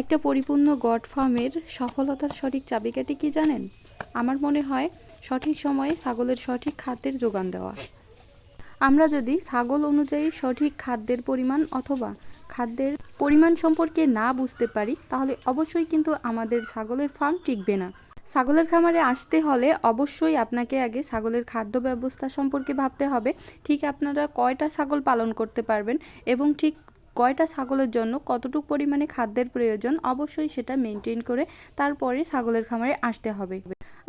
একটা পরিপূর্ণ গড ফার্মের সফলতার সঠিক চাবিকাঠি কি জানেন? আমার মনে হয় সঠিক সময়ে ছাগলের সঠিক খাদ্যের যোগান দেওয়া। আমরা যদি ছাগল অনুযায়ী সঠিক খাদ্যের পরিমাণ অথবা খাদ্যের পরিমাণ সম্পর্কে না বুঝতে পারি, তাহলে অবশ্যই কিন্তু আমাদের ছাগলের ফার্ম টিকবে না। ছাগলের খামারে আসতে হলে অবশ্যই আপনাকে আগে ছাগলের খাদ্য ব্যবস্থা সম্পর্কে ভাবতে হবে। ঠিক আপনারা কয়টা ছাগল পালন করতে পারবেন এবং ঠিক কয়টা ছাগলের জন্য কতটুকু পরিমাণে খাদ্যের প্রয়োজন, অবশ্যই সেটা মেনটেন করে তারপরে ছাগলের খামারে আসতে হবে।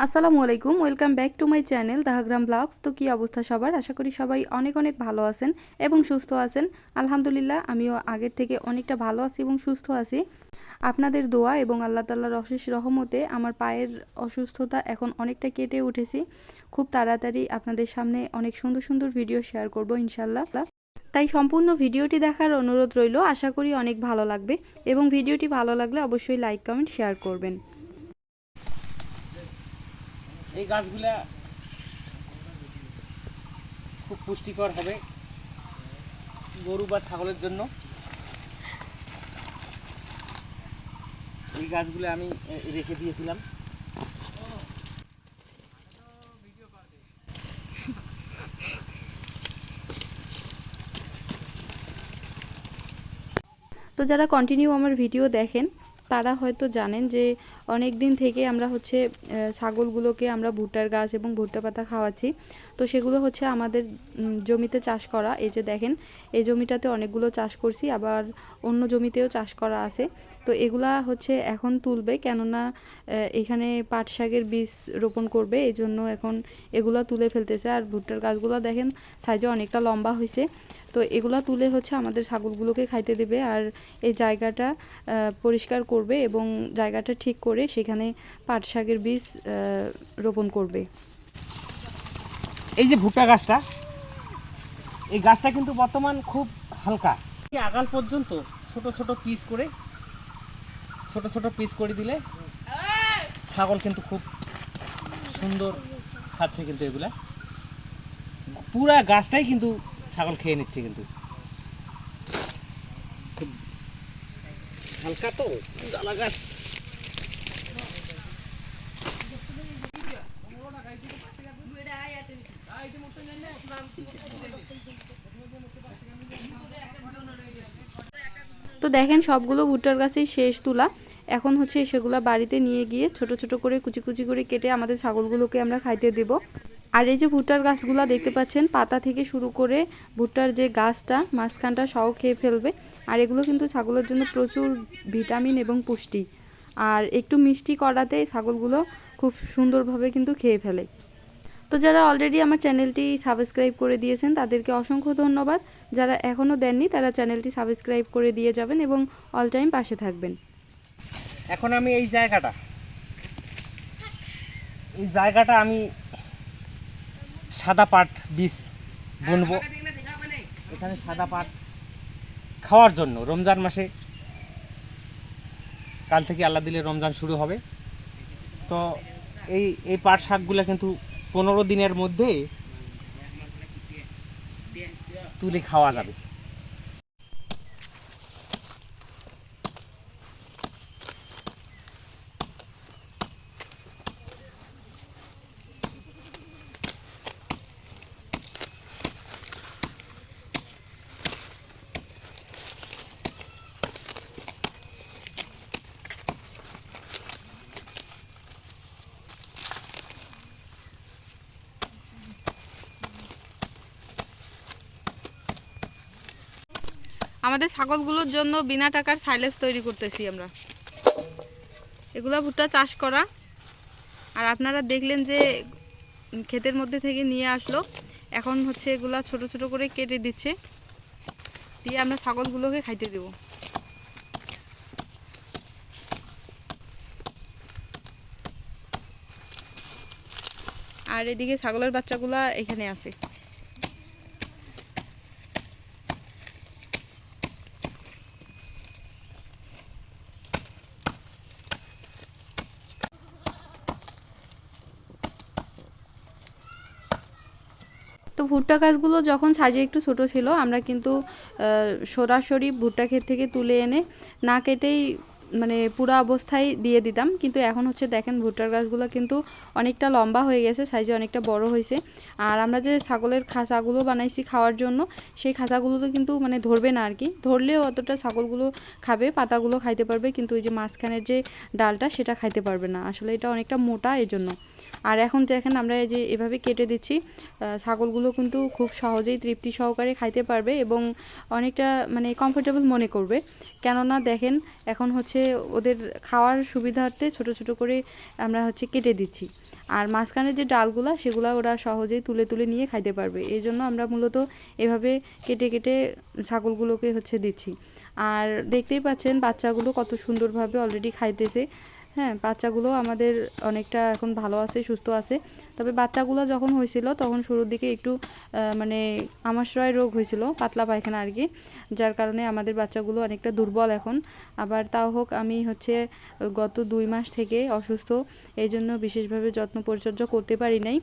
আসসালামু আলাইকুম welcome back to my channel Dahagram vlogs তো কী অবস্থা সবার? আশা করি সবাই অনেক অনেক ভালো আছেন এবং সুস্থ আছেন। আলহামদুলিল্লাহ, আমিও আগের থেকে অনেকটা ভালো আছি এবং সুস্থ আছি। আপনাদের দোয়া এবং আল্লাহ তাল্লাহর অশেষ রহমতে আমার পায়ের অসুস্থতা এখন অনেকটা কেটে উঠেছি। খুব তাড়াতাড়ি আপনাদের সামনে অনেক সুন্দর সুন্দর ভিডিও শেয়ার করব ইনশাল্লাহ তাই সম্পূর্ণ ভিডিওটি দেখার অনুরোধ রইল। আশা করি অনেক ভালো লাগবে এবং ভিডিওটি ভালো লাগলে অবশ্যই লাইক, কমেন্ট, শেয়ার করবেন। এই গাছগুলা খুব পুষ্টিকর হবে গরু বা ছাগলের জন্য। এই গাছগুলো আমি রেখে দিয়েছিলাম। তো যারা কন্টিনিউ আমার ভিডিও দেখেন তারা হয়তো জানেন যে অনেক দিন থেকে আমরা হচ্ছে ছাগলগুলোকে আমরা ভুট্টার গাছ এবং ভুট্টা পাতা খাওয়াচ্ছি। তো সেগুলো হচ্ছে আমাদের জমিতে চাষ করা। এই যে দেখেন, এই জমিটাতে অনেকগুলো চাষ করছি, আবার অন্য জমিতেও চাষ করা আছে। তো এগুলা হচ্ছে এখন তুলবে, কেননা এখানে পাট শাকের বীজ রোপণ করবে, এই জন্য এখন এগুলা তুলে ফেলতেছে। আর ভুট্টার গাছগুলো দেখেন সাইজে অনেকটা লম্বা হয়েছে তো এগুলা তুলে হচ্ছে আমাদের ছাগলগুলোকে খাইতে দেবে, আর এই জায়গাটা পরিষ্কার করবে এবং জায়গাটা ঠিক করে সেখানে পাট শাকের বীজ রোপণ করবে। এই যে ভুট্টা গাছটা, এই গাছটা কিন্তু বর্তমান খুব হালকা। আগাল পর্যন্ত ছোট ছোট পিস করে, ছোট ছোট পিস করে দিলে ছাগল কিন্তু খুব সুন্দর খাচ্ছে কিন্তু এগুলা। পুরা গাছটাই কিন্তু ছাগল খেয়ে নিচ্ছে কিন্তু। হালকা তো জ্বালা গাছ। তো দেখেন, সবগুলো ভুট্টার গাছেই শেষ তুলা। এখন হচ্ছে সেগুলো বাড়িতে নিয়ে গিয়ে ছোট ছোট করে কুচি কুচি করে কেটে আমাদের ছাগলগুলোকে আমরা খাইতে দেব। আর এই যে ভুট্টার গাছগুলো দেখতে পাচ্ছেন, পাতা থেকে শুরু করে ভুট্টার যে গাছটা, মাঝখানটা সহ খেয়ে ফেলবে। আর এগুলো কিন্তু ছাগলের জন্য প্রচুর ভিটামিন এবং পুষ্টি। আর একটু মিষ্টি করাতে ছাগলগুলো খুব সুন্দরভাবে কিন্তু খেয়ে ফেলে। তো যারা অলরেডি আমার চ্যানেলটি সাবস্ক্রাইব করে দিয়েছেন, তাদেরকে অসংখ্য ধন্যবাদ। যারা এখনও দেননি, তারা চ্যানেলটি সাবস্ক্রাইব করে দিয়ে যাবেন এবং অল টাইম পাশে থাকবেন। এখন আমি এই জায়গাটা এই জায়গাটা আমি সাদা পাট বীজ বুনবো। এখানে সাদা পাট খাওয়ার জন্য, রমজান মাসে। কাল থেকে আল্লাহ দিলে রমজান শুরু হবে। তো এই এই পাট শাকগুলো কিন্তু পনেরো দিনের মধ্যে তুলে খাওয়া যাবে। আমাদের ছাগলগুলোর জন্য বিনা টাকার সাইলেজ তৈরি করতেছি আমরা। এগুলা ভুট্টা চাষ করা। আর আপনারা দেখলেন যে ক্ষেতের মধ্যে থেকে নিয়ে আসলো। এখন হচ্ছে এগুলা ছোট ছোট করে কেটে দিচ্ছে। দিয়ে আমরা ছাগলগুলোকে খাইতে দেব। আর এদিকে ছাগলের বাচ্চাগুলা এখানে আছে। তো ভুট্টা গাছগুলো যখন সাইজে একটু ছোট ছিল, আমরা কিন্তু সরাসরি ভুট্টা ক্ষেত থেকে তুলে এনে না কেটেই মানে পুরো অবস্থায় দিয়ে দিতাম। কিন্তু এখন হচ্ছে দেখেন ভুট্টার গাছগুলো কিন্তু অনেকটা লম্বা হয়ে গেছে, সাইজে অনেকটা বড় হয়েছে। আর আমরা যে ছাগলের খাঁচাগুলো বানাইছি খাওয়ার জন্য, সেই খাঁচাগুলোতে কিন্তু মানে ধরবে না আর কি। ধরলেও অতটা ছাগলগুলো খাবে, পাতাগুলো খাইতে পারবে, কিন্তু ওই যে মাঝখানের যে ডালটা, সেটা খাইতে পারবে না। আসলে এটা অনেকটা মোটা এই জন্য আর এখন দেখেন আমরা এই যে এভাবে কেটে দিচ্ছি ছাগলগুলো কিন্তু খুব সহজেই তৃপ্তি সহকারে খাইতে পারবে এবং অনেকটা মানে কমফোর্টেবল মনে করবে। কেননা দেখেন এখন হচ্ছে ওদের খাওয়ার সুবিধার্থে ছোট ছোট করে আমরা হচ্ছে কেটে দিচ্ছি। আর মাঝখানে যে ডালগুলা সেগুলো ওরা সহজেই তুলে তুলে নিয়ে খাইতে পারবে। এই জন্য আমরা মূলত এভাবে কেটে কেটে ছাগলগুলোকে হচ্ছে দিচ্ছি। আর দেখতেই পাচ্ছেন বাচ্চাগুলো কত সুন্দরভাবে অলরেডি খাইতেছে। হ্যাঁ বাচ্চাগুলো আমাদের অনেকটা এখন ভালো আছে, সুস্থ আছে। তবে বাচ্চাগুলো যখন হয়েছিল, তখন শুরুর দিকে একটু মানে আমাশয় রোগ হয়েছিল, পাতলা পায়খানা আর কি, যার কারণে আমাদের বাচ্চাগুলো অনেকটা দুর্বল এখন। আবার তাও হোক, আমি হচ্ছে গত দুই মাস থেকে অসুস্থ এই জন্য বিশেষভাবে যত্ন পরিচর্যা করতে পারি নাই।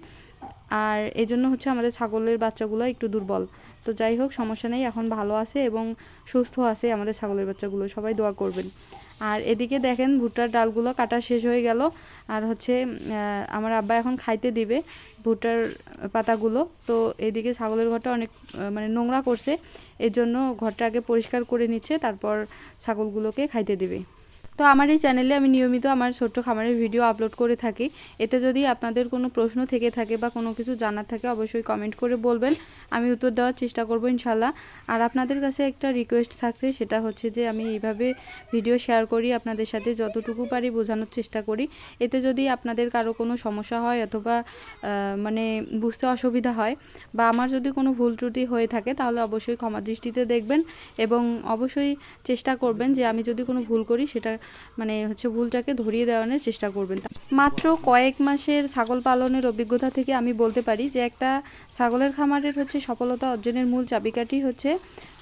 আর এই জন্য হচ্ছে আমাদের ছাগলের বাচ্চাগুলো একটু দুর্বল। তো যাই হোক, সমস্যা নেই, এখন ভালো আছে এবং সুস্থ আছে আমাদের ছাগলের বাচ্চাগুলো, সবাই দোয়া করবেন। আর এদিকে দেখেন ভুট্টার ডালগুলো কাটা শেষ হয়ে গেল। আর হচ্ছে আমার আব্বা এখন খাইতে দিবে ভুট্টার পাতাগুলো। তো এদিকে ছাগলের ঘরটা অনেক মানে নোংরা করছে এর জন্য ঘরটা আগে পরিষ্কার করে নিচ্ছে, তারপর ছাগলগুলোকে খাইতে দিবে। তো আমার এই চ্যানেলে আমি নিয়মিত আমার ছোট্ট খামারের ভিডিও আপলোড করে থাকি। এতে যদি আপনাদের কোনো প্রশ্ন থেকে থাকে বা কোনো কিছু জানার থাকে, অবশ্যই কমেন্ট করে বলবেন। আমি উত্তর দেওয়ার চেষ্টা করব ইনশাল্লাহ আর আপনাদের কাছে একটা রিকোয়েস্ট থাকছে, সেটা হচ্ছে যে আমি এইভাবে ভিডিও শেয়ার করি, আপনাদের সাথে যতটুকু পারি বোঝানোর চেষ্টা করি। এতে যদি আপনাদের কারও কোনো সমস্যা হয় অথবা মানে বুঝতে অসুবিধা হয় বা আমার যদি কোনো ভুল ত্রুটি হয়ে থাকে, তাহলে অবশ্যই ক্ষমা দৃষ্টিতে দেখবেন এবং অবশ্যই চেষ্টা করবেন যে আমি যদি কোনো ভুল করি, সেটা মানে হচ্ছে ভুলটাকে ধরিয়ে দেওয়ানোর চেষ্টা করবেন। মাত্র কয়েক মাসের ছাগল পালনের অভিজ্ঞতা থেকে আমি বলতে পারি যে, একটা ছাগলের খামারের হচ্ছে সফলতা অর্জনের মূল চাবিকাঠি হচ্ছে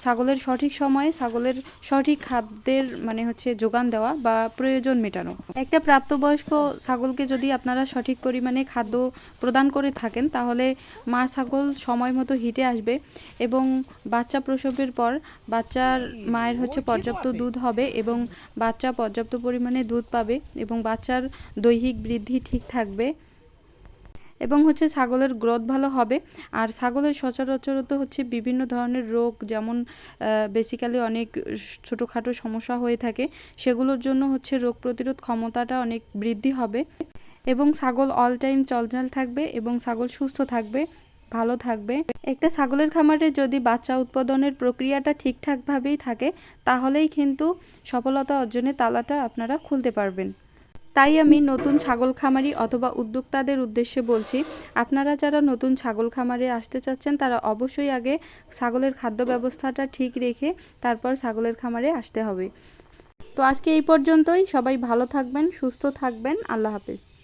ছাগলের সঠিক সময়ে ছাগলের সঠিক খাদ্যের মানে হচ্ছে যোগান দেওয়া বা প্রয়োজন মেটানো। একটা প্রাপ্তবয়স্ক ছাগলকে যদি আপনারা সঠিক পরিমাণে খাদ্য প্রদান করে থাকেন, তাহলে মা ছাগল সময় মতো হিটে আসবে এবং বাচ্চা প্রসবের পর বাচ্চার মায়ের হচ্ছে পর্যাপ্ত দুধ হবে এবং বাচ্চা পর্যাপ্ত পরিমাণে দুধ পাবে এবং বাচ্চার দৈহিক বৃদ্ধি ঠিক থাকবে এবং হচ্ছে ছাগলের গ্রোথ ভালো হবে। আর ছাগলের সচরাচর তো হচ্ছে বিভিন্ন ধরনের রোগ যেমন বেসিক্যালি অনেক ছোটোখাটো সমস্যা হয়ে থাকে। সেগুলোর জন্য হচ্ছে রোগ প্রতিরোধ ক্ষমতাটা অনেক বৃদ্ধি হবে। এবং ছাগল অল টাইম চলচাল থাকবে এবং ছাগল সুস্থ থাকবে। ভালো থাকবে। একটা ছাগলের খামারে যদি বাচ্চা উৎপাদনের প্রক্রিয়াটা ঠিকঠাকভাবেই থাকে, তাহলেই কিন্তু সফলতা অর্জনের তালাটা আপনারা খুলতে পারবেন। তাই আমি নতুন ছাগল খামারি অথবা উদ্যোক্তাদের উদ্দেশ্যে বলছি, আপনারা যারা নতুন ছাগল খামারে আসতে চাচ্ছেন, তারা অবশ্যই আগে ছাগলের খাদ্য ব্যবস্থাটা ঠিক রেখে তারপর ছাগলের খামারে আসতে হবে। তো আজকে এই পর্যন্তই। সবাই ভালো থাকবেন, সুস্থ থাকবেন। আল্লাহ হাফেজ।